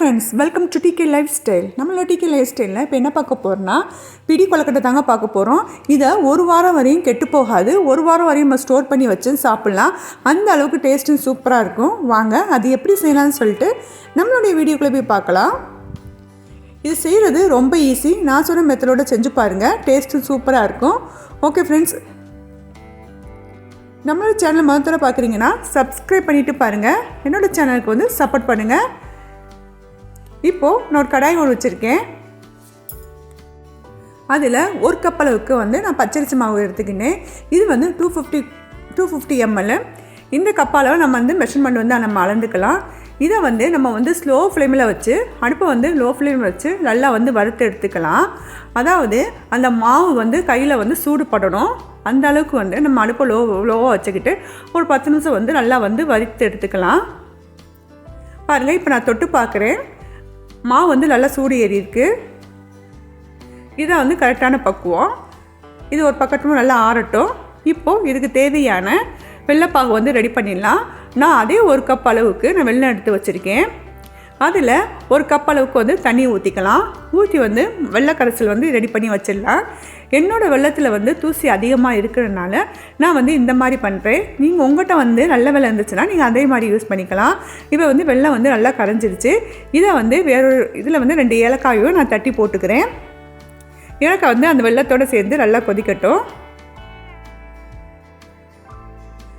Friends welcome to DK lifestyle நம்மளோட DK life ஸ்டைலில் இப்போ என்ன பார்க்க போகிறோம்னா பிடி கொலக்கட்டை தாங்க பார்க்க போகிறோம் இதை ஒரு வாரம் வரையும் கெட்டு போகாது. ஒரு வாரம் வரையும் நம்ம ஸ்டோர் பண்ணி வச்சு சாப்பிட்லாம். அந்த அளவுக்கு டேஸ்ட்டும் சூப்பராக இருக்கும். வாங்க அது எப்படி செய்யலாம்னு சொல்லிட்டு நம்மளுடைய வீடியோக்குள்ளே போய் பார்க்கலாம். இது செய்கிறது ரொம்ப ஈஸி நான் சொன்ன மெத்தடோட செஞ்சு பாருங்கள் டேஸ்ட்டும் சூப்பராக இருக்கும். ஓகே ஃப்ரெண்ட்ஸ் நம்மளோட சேனல் முதல் பார்க்குறீங்கன்னா சப்ஸ்கிரைப் பண்ணிவிட்டு பாருங்கள் என்னோடய சேனலுக்கு வந்து சப்போர்ட் பண்ணுங்கள் இப்போது நான் ஒரு கடாய் ஒன்று வச்சுருக்கேன். அதில் ஒரு கப் அளவுக்கு வந்து நான் பச்சரிசி மாவு எடுத்துக்கினேன். இது வந்து two fifty two fifty ML இந்த கப்பால் நம்ம வந்து மெஷர்மெண்ட் வந்து நம்ம அளந்துக்கலாம். இதை வந்து நம்ம வந்து ஸ்லோ ஃப்ளேமில் வச்சு அடுப்பை வந்து லோ ஃப்ளேமில் வச்சு நல்லா வந்து வறுத்து எடுத்துக்கலாம். அதாவது அந்த மாவு வந்து கையில் வந்து சூடுபடணும் அந்த அளவுக்கு வந்து நம்ம அடுப்பை லோ லோவாக வச்சுக்கிட்டு ஒரு பத்து நிமிஷம் வந்து நல்லா வந்து வறுத்து எடுத்துக்கலாம். பாருங்கள் இப்போ நான் தொட்டு பார்க்குறேன். மாவு வந்து நல்லா சூடு ஏறி இருக்கு இதான் வந்து கரெக்டான பக்குவம். இது ஒரு பக்கத்தும் நல்லா ஆறட்டும். இப்போது இதுக்கு தேவையான வெள்ளைப்பாகு வந்து ரெடி பண்ணிடலாம். நான் அதே ஒரு கப் அளவுக்கு நான் வெள்ளம் எடுத்து வச்சுருக்கேன். அதில் ஒரு கப் அளவுக்கு வந்து தண்ணி ஊற்றிக்கலாம் ஊற்றி வந்து வெள்ளக்கரைசல் வந்து ரெடி பண்ணி வச்சிடலாம். என்னோடய வெள்ளத்தில் வந்து தூசி அதிகமாக இருக்கிறதுனால நான் வந்து இந்த மாதிரி பண்ணுறேன் நீங்கள் உங்கள்கிட்ட வந்து நல்ல வெள்ளம் இருந்துச்சுன்னா நீங்கள் அதே மாதிரி யூஸ் பண்ணிக்கலாம். இப்போ வந்து வெள்ளம் வந்து நல்லா கரைஞ்சிருச்சு. இதை வந்து வேறொரு இதில் வந்து ரெண்டு ஏலக்காயும் நான் தட்டி போட்டுக்கிறேன். ஏலக்காய் வந்து அந்த வெள்ளத்தோடு சேர்ந்து நல்லா கொதிக்கட்டும்.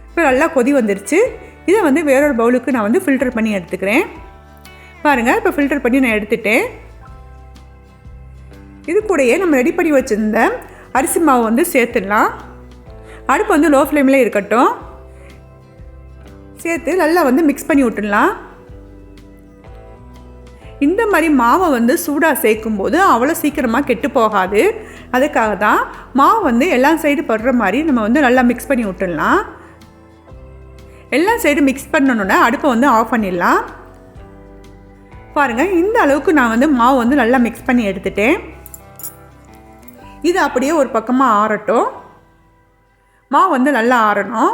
இப்போ நல்லா கொதி வந்துருச்சு. இதை வந்து வேறொரு பவுலுக்கு நான் வந்து ஃபில்டர் பண்ணி எடுத்துக்கிறேன். பாருங்கள் இப்போ ஃபில்டர் பண்ணி நான் எடுத்துட்டேன். இது கூடயே நம்ம ரெடி பண்ணி வச்சுருந்த அரிசி மாவு வந்து சேர்த்துடலாம். அடுப்பு வந்து லோ ஃப்ளேமில் இருக்கட்டும். சேர்த்து நல்லா வந்து மிக்ஸ் பண்ணி விட்டுடலாம். இந்த மாதிரி மாவை வந்து சூடாக சேர்க்கும் போது அவ்வளோ சீக்கிரமாக கெட்டு போகாது. அதுக்காக தான் மாவு வந்து எல்லா சைடு படுற மாதிரி நம்ம வந்து நல்லா மிக்ஸ் பண்ணி விட்டுடலாம். எல்லா சைடு மிக்ஸ் பண்ணணுன்னா அடுப்பை வந்து ஆஃப் பண்ணிடலாம். பாருங்கள் இந்த அளவுக்கு நான் வந்து மாவு வந்து நல்லா மிக்ஸ் பண்ணி எடுத்துட்டேன். இது அப்படியே ஒரு பக்கமாக ஆறட்டும். மாவு வந்து நல்லா ஆறணும்.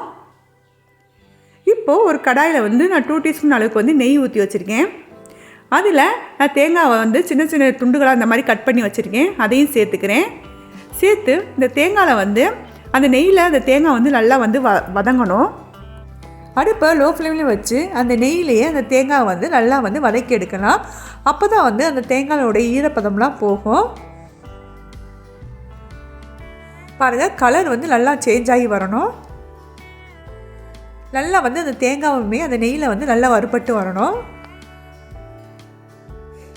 இப்போது ஒரு கடாயில் வந்து நான் டூ டீஸ்பூன் அளவுக்கு வந்து நெய் ஊற்றி வச்சுருக்கேன். அதில் நான் தேங்காவை வந்து சின்ன சின்ன துண்டுகளாக அந்த மாதிரி கட் பண்ணி வச்சுருக்கேன். அதையும் சேர்த்துக்கிறேன். சேர்த்து இந்த தேங்காயில் வந்து அந்த நெய்யில் அந்த தேங்காய் வந்து நல்லா வந்து வ வதங்கணும். அடுப்பை லோ ஃப்ளேமில் வச்சு அந்த நெய்யிலேயே அந்த தேங்காய் வந்து நல்லா வந்து வதக்கி எடுக்கலாம். அப்போ தான் வந்து அந்த தேங்காயோட ஈரப்பதம்லாம் போகும். பாருங்கள் கலர் வந்து நல்லா சேஞ்ச் ஆகி வரணும். நல்லா வந்து அந்த தேங்காவுமே அந்த நெய்யில் வந்து நல்லா வறுபட்டு வரணும்.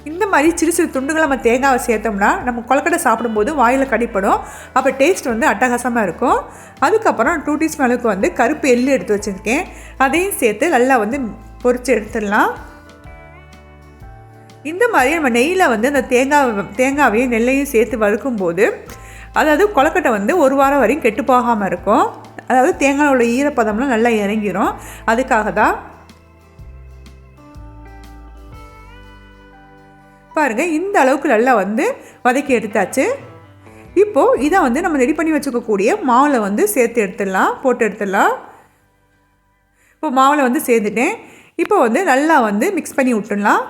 இந்த மாதிரி சிறு சிறு துண்டுகளை நம்ம தேங்காவை சேர்த்தோம்னா நம்ம கொலக்கட்டை சாப்பிடும்போது வாயில் கடிப்படும். அப்போ டேஸ்ட் வந்து அட்டகாசமாக இருக்கும். அதுக்கப்புறம் டூ டீஸ்பூன் அளவுக்கு வந்து கருப்பு எள்ளு எடுத்து வச்சுருக்கேன். அதையும் சேர்த்து நல்லா வந்து பொரித்து எடுத்துடலாம். இந்த மாதிரி நம்ம நெய்யில் வந்து அந்த தேங்காய் தேங்காவையும் நெல்லையும் சேர்த்து வறுக்கும்போது அதாவது கொலக்கட்டை வந்து ஒரு வாரம் வரையும் கெட்டு போகாமல் இருக்கும். அதாவது தேங்காயோட ஈரப்பதம்லாம் நல்லா இறங்கிரும். அதுக்காக தான் பாருங்கள் இந்த அளவுக்கு நல்லா வந்து வதக்கி எடுத்தாச்சு. இப்போது இதை வந்து நம்ம ரெடி பண்ணி வச்சுக்கக்கூடிய மாவில் வந்து சேர்த்து எடுத்துடலாம் போட்டு எடுத்துடலாம். இப்போ மாவில் வந்து சேர்த்துட்டேன் இப்போ வந்து நல்லா வந்து மிக்ஸ் பண்ணி விட்டுடலாம்.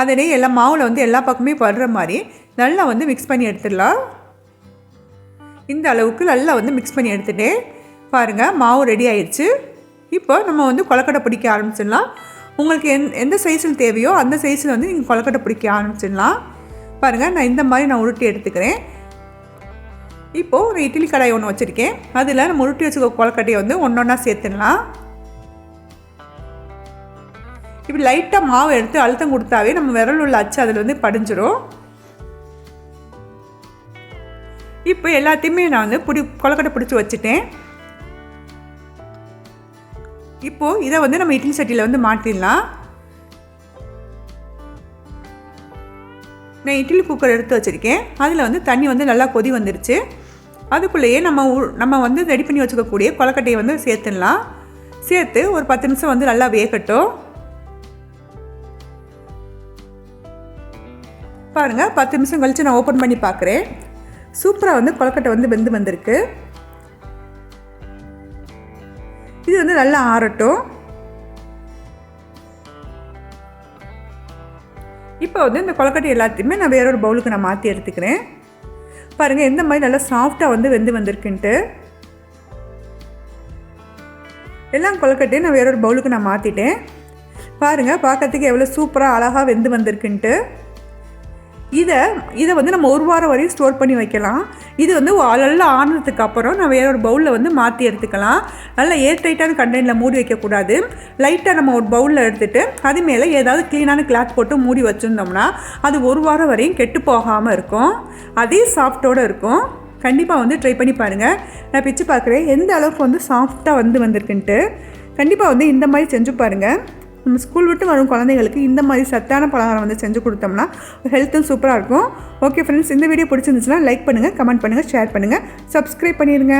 அந்த நெய் எல்லா மாவில் வந்து எல்லா பக்கமே படுற மாதிரி நல்லா வந்து மிக்ஸ் பண்ணி எடுத்துடலாம். இந்த அளவுக்கு நல்லா வந்து மிக்ஸ் பண்ணி எடுத்துட்டேன். பாருங்கள் மாவு ரெடி ஆயிடுச்சு. இப்போ நம்ம வந்து கொலக்கடை பிடிக்க ஆரம்பிச்சிடலாம். உங்களுக்கு எந் எந்த சைஸில் தேவையோ அந்த சைஸில் வந்து நீங்கள் கொலக்கட்டை பிடிக்க ஆரம்பிச்சிடலாம். பாருங்கள் நான் இந்த மாதிரி நான் உருட்டி எடுத்துக்கிறேன். இப்போது ஒரு இட்லி கடாய் ஒன்று வச்சுருக்கேன். அதில் நம்ம உருட்டி வச்சுக்க கொலக்கட்டையை வந்து ஒன்று ஒன்றா சேர்த்துடலாம். இப்படி லைட்டாக மாவு எடுத்து அழுத்தம் கொடுத்தாவே நம்ம விரல் உள்ள அச்சு அதில் வந்து படிஞ்சிடும் இப்போ எல்லாத்தையுமே நான் வந்து பிடி கொலக்கட்டை பிடிச்சி வச்சுட்டேன். இப்போது இதை வந்து நம்ம இட்லி சட்டியில் வந்து மாட்டிடலாம் நான் இட்லி குக்கர் எடுத்து வச்சுருக்கேன். அதில் வந்து தண்ணி வந்து நல்லா கொதி வந்துருச்சு. அதுக்குள்ளேயே நம்ம நம்ம வந்து ரெடி பண்ணி வச்சுக்கக்கூடிய கொலக்கட்டையை வந்து சேர்த்துடலாம். சேர்த்து ஒரு பத்து நிமிஷம் வந்து நல்லா வேகட்டும். பாருங்கள் பத்து நிமிஷம் கழித்து நான் ஓப்பன் பண்ணி பார்க்குறேன். சூப்பராக வந்து கொலக்கட்டை வந்து வெந்து வந்திருக்கு. இது வந்து நல்லா ஆறட்டும். இப்போ வந்து இந்த கொலக்கட்டை எல்லாத்தையுமே நான் வேற ஒரு பவுலுக்கு நான் மாற்றி எடுத்துக்கிறேன். பாருங்கள் எந்த மாதிரி நல்லா சாஃப்டாக வந்து வெந்து வந்திருக்குன்ட்டு. எல்லாம் கொலக்கட்டையும் நான் வேற ஒரு பவுலுக்கு நான் மாற்றிட்டேன் பாருங்கள் பார்க்கறதுக்கு எவ்வளோ சூப்பராக அழகாக வெந்து வந்திருக்குன்ட்டு. இதை இதை வந்து நம்ம ஒரு வாரம் வரையும் ஸ்டோர் பண்ணி வைக்கலாம். இது வந்து நல்லா ஆனதுக்கு அப்புறம் நான் வேற ஒரு பவுலில் வந்து மாற்றி எடுத்துக்கலாம். நல்லா ஏர் டைட்டான கண்டெய்னில் மூடி வைக்கக்கூடாது லைட்டாக நம்ம ஒரு பவுலில் எடுத்துகிட்டு அது மேலே ஏதாவது க்ளீனான கிளாத் போட்டு மூடி வச்சுருந்தோம்னா அது ஒரு வாரம் வரையும் கெட்டு போகாமல் இருக்கும். அதே சாஃப்டோடு இருக்கும். கண்டிப்பாக வந்து ட்ரை பண்ணி பாருங்கள் நான் பிச்சு பார்க்குறேன். எந்த அளவுக்கு வந்து சாஃப்டாக வந்து வந்திருக்குன்ட்டு. கண்டிப்பாக வந்து இந்த மாதிரி செஞ்சு பாருங்கள் நம்ம ஸ்கூல் விட்டு வரும் குழந்தைங்களுக்கு இந்த மாதிரி சத்தான பலகாரம் வந்து செஞ்சு கொடுத்தோம்னா ஹெல்த்தும் சூப்பராக இருக்கும். ஓகே ஃப்ரெண்ட்ஸ் இந்த வீடியோ பிடிச்சிருந்துச்சுன்னா லைக் பண்ணுங்கள் கமெண்ட் பண்ணுங்கள் ஷேர் பண்ணுங்கள் சப்ஸ்கிரைப் பண்ணிடுங்க.